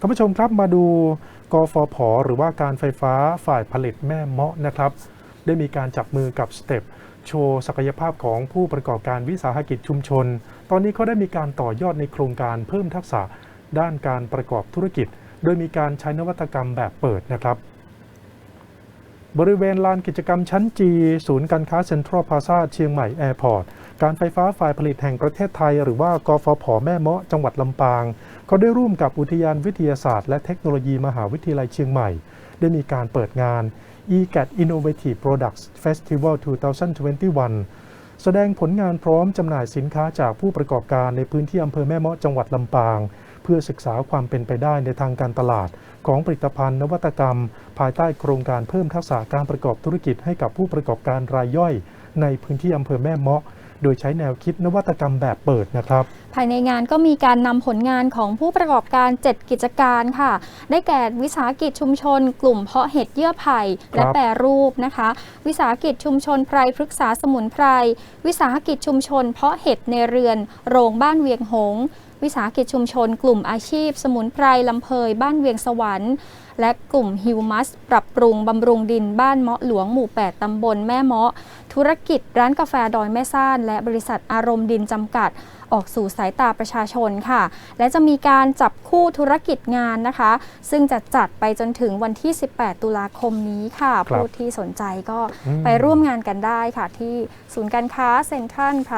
ท่านผู้ชมครับมาดูกฟผหรือว่าการไฟฟ้าฝ่ายผลิตแม่เมาะนะครับ ได้มีการจับมือกับสเต็ปโชว์ศักยภาพของผู้ประกอบการวิสาหกิจชุมชน ตอนนี้เขาได้มีการต่อยอดในโครงการเพิ่มทักษะด้านการประกอบธุรกิจ โดยมีการใช้นวัตกรรมแบบเปิดนะครับ บริเวณลานกิจกรรมชั้นจีศูนย์การค้าเซ็นทรัลพาซาเชียงใหม่แอร์พอร์ต การไฟฟ้าฝ่ายผลิตแห่งประเทศไทย หรือว่ากฟผ แม่เมาะจังหวัดลำปางเขาได้ร่วมกับอุทยานวิทยาศาสตร์ และเทคโนโลยีมหาวิทยาลัยเชียงใหม่ ได้มีการเปิดงาน EGAT Innovative Products Festival 2021 แสดงผลงานพร้อมจำหน่ายสินค้าจากผู้ประกอบการในพื้นที่อำเภอแม่เมาะจังหวัดลำปาง เพื่อศึกษาความเป็นไปได้ในทางการตลาด ของผลิตภัณฑ์นวัตกรรม ภายใต้โครงการเพิ่มทักษะการประกอบธุรกิจให้กับผู้ประกอบการรายย่อย ในพื้นที่อำเภอแม่เมาะ โดยใช้แนวคิดนวัตกรรมแบบเปิดนะครับ ภายในงานก็มีการนำผลงานของผู้ประกอบการ 7 กิจการค่ะ ได้แก่วิสาหกิจชุมชน กลุ่มเพาะเห็ดเยื่อไผ่และครับแปรรูปนะคะ วิสาหกิจชุมชนไพรพฤกษาสมุนไพร วิสาหกิจชุมชน เพาะเห็ดในเรือน โรงบ้านเวียงหงส์วิสาหกิจชุมชน กลุ่มอาชีพ สมุนไพรลำเพยบ้านเวียงสวรรค์ และกลุ่มฮิวมัส ปรับปรุงบำรุงดินบ้านเมาะหลวงหมู่ 8 ตำบลแม่เมาะ ธุรกิจร้านกาแฟดอยแม่ซ่าน และบริษัทอารมณ์ดินจำกัด ออกสู่สายตาประชาชนค่ะ และจะมีการจับคู่ธุรกิจงานนะคะ ซึ่งจะจัดไปจนถึงวันที่ 18 ตุลาคมนี้ค่ะครับผู้ที่สนใจก็อืมไปร่วมงานกันได้ค่ะ ที่ศูนย์การค้าเซ็นทรัลพลา